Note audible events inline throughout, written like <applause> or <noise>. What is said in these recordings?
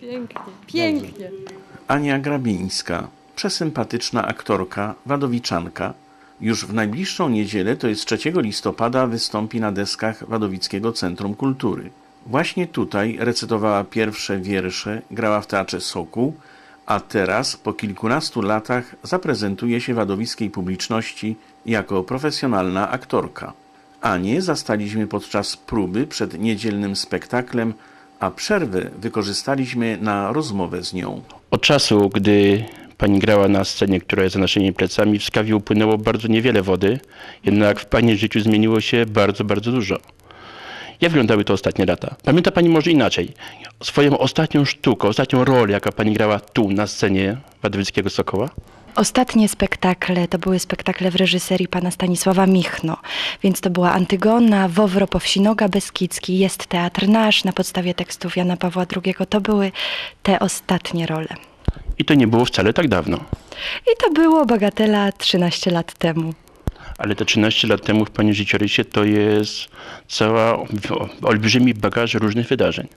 Pięknie, pięknie. Ania Grabińska, przesympatyczna aktorka, wadowiczanka. Już w najbliższą niedzielę, to jest 3 listopada, wystąpi na deskach Wadowickiego Centrum Kultury. Właśnie tutaj recytowała pierwsze wiersze, grała w Teatrze Sokół, a teraz, po kilkunastu latach, zaprezentuje się wadowickiej publiczności jako profesjonalna aktorka. Anię zastaliśmy podczas próby przed niedzielnym spektaklem, a przerwę wykorzystaliśmy na rozmowę z nią. Od czasu, gdy pani grała na scenie, która jest za naszymi plecami, w Skawie upłynęło bardzo niewiele wody, jednak w pani życiu zmieniło się bardzo, bardzo dużo. Jak wyglądały to ostatnie lata? Pamięta pani może inaczej? Swoją ostatnią sztukę, ostatnią rolę, jaka pani grała tu, na scenie Wadowickiego Sokoła? Ostatnie spektakle to były spektakle w reżyserii pana Stanisława Michno, więc to była Antygona, Wowro, Powsinoga, Beskidzki, Jest Teatr Nasz na podstawie tekstów Jana Pawła II. To były te ostatnie role. I to nie było wcale tak dawno. I to było Bagatela 13 lat temu. Ale te 13 lat temu w pani życiorysie to jest cała olbrzymi bagaż różnych wydarzeń.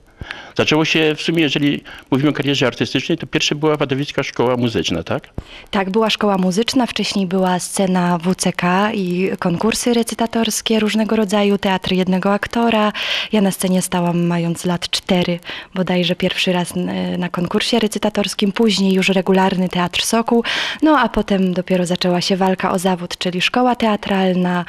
Zaczęło się w sumie, jeżeli mówimy o karierze artystycznej, to pierwsze była Wadowicka Szkoła Muzyczna, tak? Tak, była szkoła muzyczna, wcześniej była scena WCK i konkursy recytatorskie różnego rodzaju, teatr jednego aktora. Ja na scenie stałam mając lat cztery, bodajże pierwszy raz n- na konkursie recytatorskim, później już regularny Teatr Sokół, no a potem dopiero zaczęła się walka o zawód, czyli szkoła teatralna,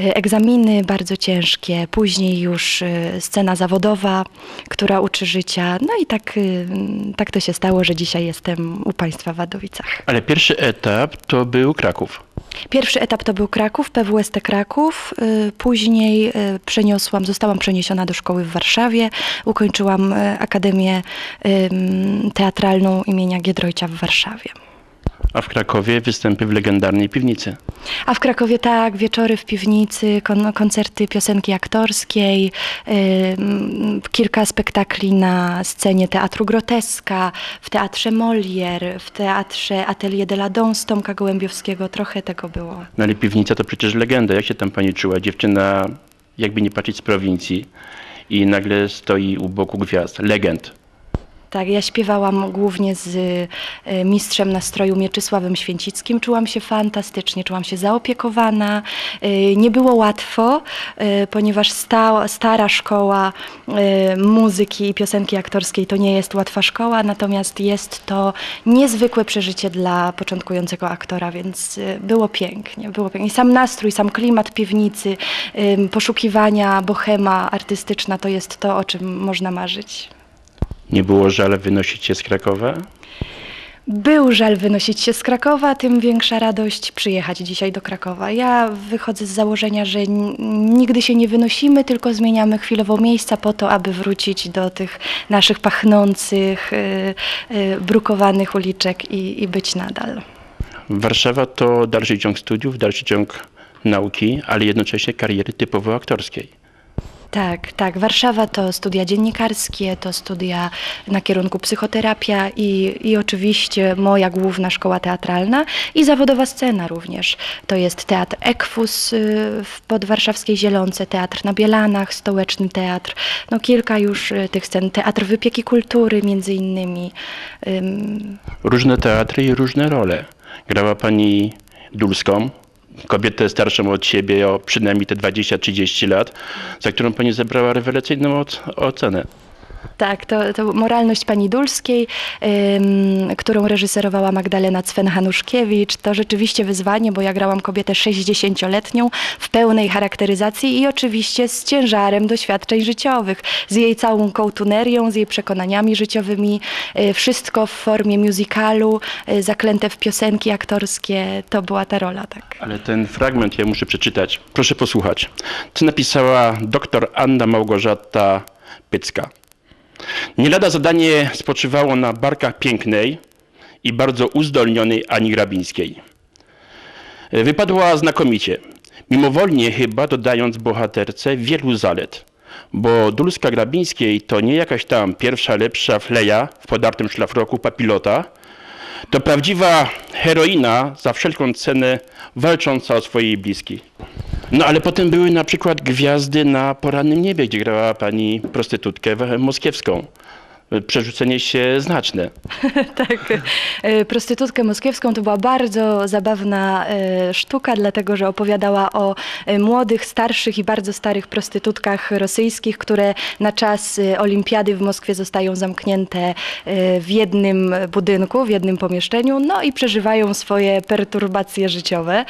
y, egzaminy bardzo ciężkie, później już y, scena zawodowa, która uczy życia. No i tak, y, tak to się stało, że dzisiaj jestem u Państwa w Wadowicach. Ale pierwszy etap to był Kraków. Pierwszy etap to był Kraków, PWST Kraków. y, Później y, przeniosłam, zostałam przeniesiona do szkoły w Warszawie. Ukończyłam y, Akademię Teatralną imienia Giedroycia w Warszawie. A w Krakowie występy w legendarnej piwnicy. A w Krakowie tak, wieczory w piwnicy, kon- koncerty piosenki aktorskiej, ym, kilka spektakli na scenie Teatru Groteska, w Teatrze Molière, w Teatrze Atelier de la z Tomka Gołębiowskiego. Trochę tego było. No ale piwnica to przecież legenda. Jak się tam pani czuła? Dziewczyna, jakby nie patrzeć z prowincji i nagle stoi u boku gwiazd. Legend. Tak, ja śpiewałam głównie z e, mistrzem nastroju Mieczysławem Święcickim. Czułam się fantastycznie, czułam się zaopiekowana. E, Nie było łatwo, e, ponieważ sta, stara szkoła muzyki i piosenki aktorskiej to nie jest łatwa szkoła, natomiast jest to niezwykłe przeżycie dla początkującego aktora, więc było pięknie, było pięknie. I sam nastrój, sam klimat piwnicy, poszukiwania, bohema artystyczna to jest to, o czym można marzyć. Nie było żal wynosić się z Krakowa? Był żal wynosić się z Krakowa, tym większa radość przyjechać dzisiaj do Krakowa. Ja wychodzę z założenia, że nigdy się nie wynosimy, tylko zmieniamy chwilowo miejsca po to, aby wrócić do tych naszych pachnących, y, y, brukowanych uliczek i, i być nadal. Warszawa to dalszy ciąg studiów, dalszy ciąg nauki, ale jednocześnie kariery typowo aktorskiej. Tak, tak. Warszawa to studia dziennikarskie, to studia na kierunku psychoterapia i, i oczywiście moja główna szkoła teatralna i zawodowa scena również. To jest teatr Ekwus y, w podwarszawskiej Zielonce, teatr na Bielanach, stołeczny teatr, no kilka już y, tych scen, teatr Wypieki Kultury między innymi. Ym, Różne teatry i różne role. Grała pani Dulską, kobietę starszą od siebie o przynajmniej te 20-30 lat, za którą pani zebrała rewelacyjną oc- ocenę. Tak, to, to moralność pani Dulskiej, ym, którą reżyserowała Magdalena Cwen-Hanuszkiewicz. To rzeczywiście wyzwanie, bo ja grałam kobietę 60-letnią w pełnej charakteryzacji i oczywiście z ciężarem doświadczeń życiowych, z jej całą kołtunerią, z jej przekonaniami życiowymi. Y, wszystko w formie musicalu, y, zaklęte w piosenki aktorskie. To była ta rola, tak. Ale ten fragment ja muszę przeczytać. Proszę posłuchać. Co napisała doktor Anna Małgorzata Pycka. Nie lada zadanie spoczywało na barkach pięknej i bardzo uzdolnionej Ani Grabińskiej. Wypadła znakomicie, mimowolnie chyba dodając bohaterce wielu zalet, bo Dulska Grabińskiej to nie jakaś tam pierwsza lepsza fleja w podartym szlafroku papilota, to prawdziwa heroina za wszelką cenę walcząca o swojej bliskiej. No ale potem były na przykład gwiazdy na porannym niebie, gdzie grała pani prostytutkę moskiewską. Przerzucenie się znaczne. <laughs> tak. E, Prostytutkę moskiewską to była bardzo zabawna e, sztuka, dlatego że opowiadała o e, młodych, starszych i bardzo starych prostytutkach rosyjskich, które na czas olimpiady w Moskwie zostają zamknięte w jednym budynku, w jednym pomieszczeniu, no i przeżywają swoje perturbacje życiowe.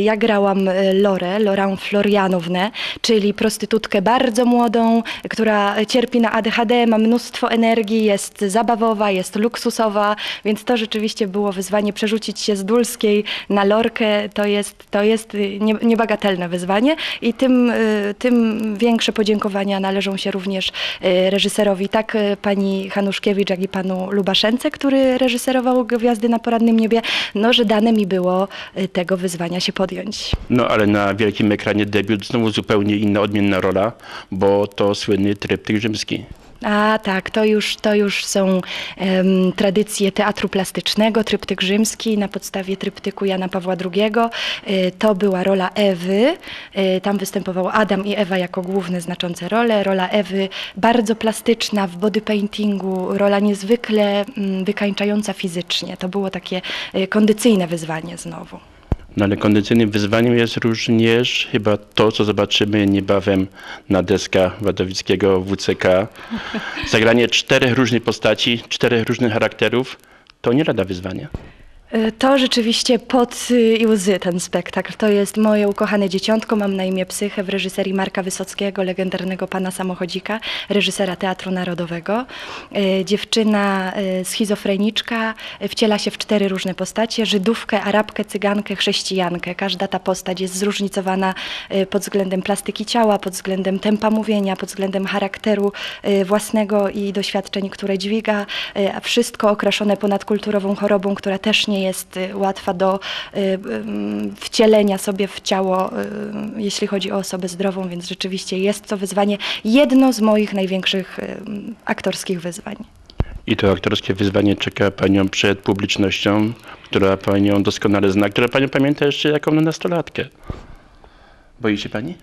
Ja grałam Lorę, Lorę Florianownę, czyli prostytutkę bardzo młodą, która cierpi na ADHD, ma mnóstwo jest zabawowa, jest luksusowa, więc to rzeczywiście było wyzwanie przerzucić się z Dulskiej na Lorkę, to jest, to jest y, nie- niebagatelne wyzwanie i tym, y, tym większe podziękowania należą się również y, reżyserowi, tak pani Hanuszkiewicz, jak i panu Lubaszence, który reżyserował Gwiazdy na porannym niebie, no, że dane mi było tego wyzwania się podjąć. No ale na wielkim ekranie debiut znowu zupełnie inna, odmienna rola, bo to słynny tryptyk rzymski. A tak, to już, to już są em, tradycje teatru plastycznego, tryptyk rzymski na podstawie tryptyku Jana Pawła II. Y, to była rola Ewy. Y, tam występował Adam i Ewa jako główne znaczące role. Rola Ewy bardzo plastyczna w body paintingu, rola niezwykle mm, wykańczająca fizycznie. To było takie y, kondycyjne wyzwanie znowu. No ale kondycyjnym wyzwaniem jest również chyba to, co zobaczymy niebawem na deskach Wadowickiego WCK. Zagranie czterech różnych postaci, czterech różnych charakterów, to nie lada wyzwanie. Y, To rzeczywiście pod y, i łzy ten spektakl. To jest moje ukochane dzieciątko. Mam na imię Psychę w reżyserii Marka Wysockiego, legendarnego pana samochodzika, reżysera Teatru Narodowego. Y, Dziewczyna y, schizofreniczka wciela się w cztery różne postacie. Żydówkę, Arabkę, Cygankę, Chrześcijankę. Każda ta postać jest zróżnicowana pod względem plastyki ciała, pod względem tempa mówienia, pod względem charakteru własnego i doświadczeń, które dźwiga. wszystko okraszone ponadkulturową chorobą, która też nie jest y, łatwa do y, ym, wcielenia sobie w ciało, y, jeśli chodzi o osobę zdrową, więc rzeczywiście jest to wyzwanie, jedno z moich największych aktorskich wyzwań. I to aktorskie wyzwanie czeka panią przed publicznością, która panią doskonale zna, która panią pamięta jeszcze jako nastolatkę. Boi się pani?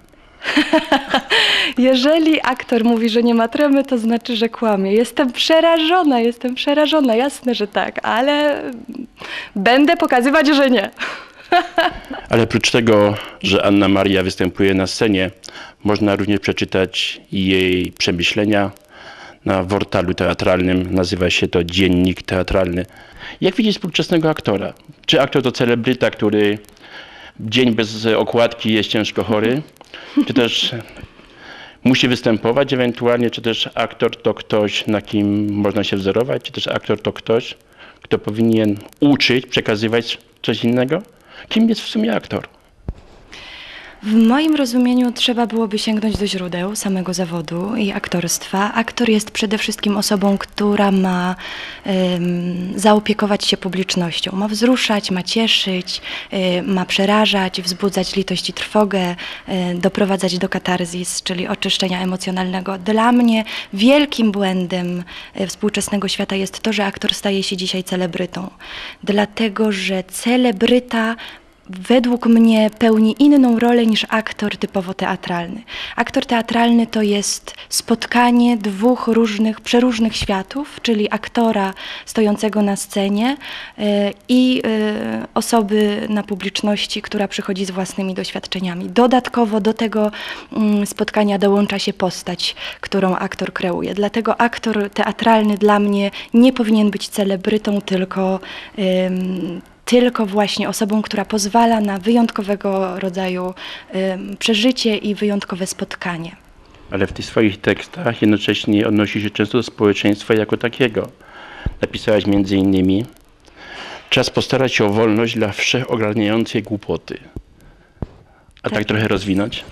<laughs> Jeżeli aktor mówi, że nie ma tremy, to znaczy, że kłamie. Jestem przerażona, jestem przerażona, jasne, że tak, ale będę pokazywać, że nie. Ale oprócz tego, że Anna Maria występuje na scenie, można również przeczytać jej przemyślenia na portalu teatralnym. Nazywa się to Dziennik Teatralny. Jak widzi współczesnego aktora? Czy aktor to celebryta, który dzień bez okładki jest ciężko chory? Czy też musi występować ewentualnie? Czy też aktor to ktoś, na kim można się wzorować? Czy też aktor to ktoś, kto powinien uczyć, przekazywać coś innego? Kim jest w sumie aktor? W moim rozumieniu trzeba byłoby sięgnąć do źródeł samego zawodu i aktorstwa. Aktor jest przede wszystkim osobą, która ma em, zaopiekować się publicznością. Ma wzruszać, ma cieszyć, y, ma przerażać, wzbudzać litość i trwogę, y, doprowadzać do katarzis, czyli oczyszczenia emocjonalnego. Dla mnie wielkim błędem y, współczesnego świata jest to, że aktor staje się dzisiaj celebrytą. Dlatego, że celebryta według mnie pełni inną rolę niż aktor typowo teatralny. Aktor teatralny to jest spotkanie dwóch różnych, przeróżnych światów, czyli aktora stojącego na scenie y, i y, osoby na publiczności, która przychodzi z własnymi doświadczeniami. Dodatkowo do tego mm, spotkania dołącza się postać, którą aktor kreuje. Dlatego aktor teatralny dla mnie nie powinien być celebrytą, tylko tylko właśnie osobą, która pozwala na wyjątkowego rodzaju przeżycie i wyjątkowe spotkanie. Ale w tych swoich tekstach jednocześnie odnosi się często do społeczeństwa jako takiego. Napisałaś między innymi Czas postarać się o wolność dla wszechogarniającej głupoty. A tak trochę rozwinąć?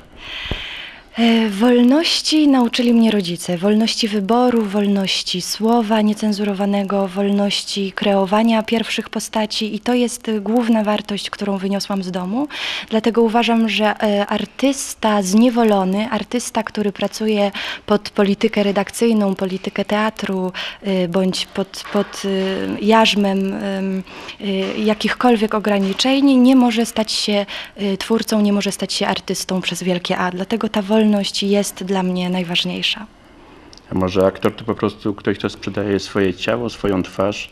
E, Wolności nauczyli mnie rodzice. Wolności wyboru, wolności słowa niecenzurowanego, wolności kreowania pierwszych postaci i to jest główna wartość, którą wyniosłam z domu. Dlatego uważam, że e, artysta zniewolony, artysta, który pracuje pod politykę redakcyjną, politykę teatru e, bądź pod, pod jarzmem em, jakichkolwiek ograniczeń, nie może stać się twórcą, nie może stać się artystą przez wielkie A. Dlatego ta wolność jest dla mnie najważniejsza. A może aktor to po prostu ktoś, kto sprzedaje swoje ciało, swoją twarz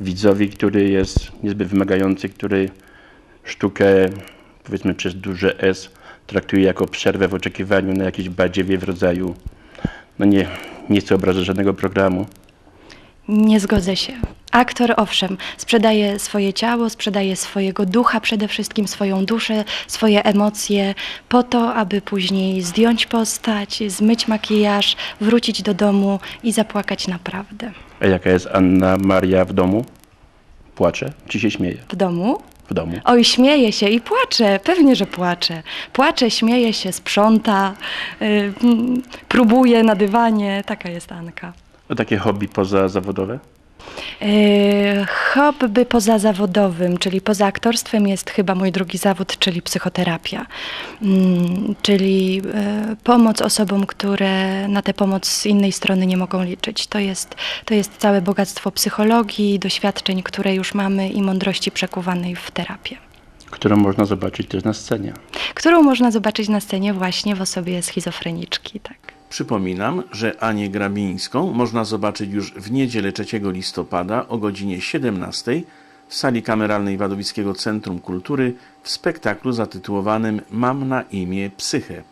widzowi, który jest niezbyt wymagający, który sztukę, powiedzmy przez duże S, traktuje jako przerwę w oczekiwaniu na jakieś badziewie w rodzaju, no nie, nie chcę obrażać żadnego programu. Nie zgodzę się. Aktor, owszem, sprzedaje swoje ciało, sprzedaje swojego ducha, przede wszystkim swoją duszę, swoje emocje, po to, aby później zdjąć postać, zmyć makijaż, wrócić do domu i zapłakać naprawdę. A jaka jest Anna Maria w domu? Płacze czy się śmieje? W domu? W domu. Oj, śmieje się i płacze, pewnie, że płacze. Płacze, śmieje się, sprząta, y, mm, próbuje na dywanie. Taka jest Anka. A takie hobby pozazawodowe? Yy, Hobby pozazawodowym, czyli poza aktorstwem jest chyba mój drugi zawód, czyli psychoterapia. Mm, Czyli yy, pomoc osobom, które na tę pomoc z innej strony nie mogą liczyć. To jest, to jest całe bogactwo psychologii, doświadczeń, które już mamy i mądrości przekuwanej w terapię. którą można zobaczyć też na scenie. Którą można zobaczyć na scenie właśnie w osobie schizofreniczki. Tak. Przypominam, że Anię Grabińską można zobaczyć już w niedzielę 3 listopada o godzinie 17 w sali kameralnej Wadowickiego Centrum Kultury w spektaklu zatytułowanym Mam na imię Psychę.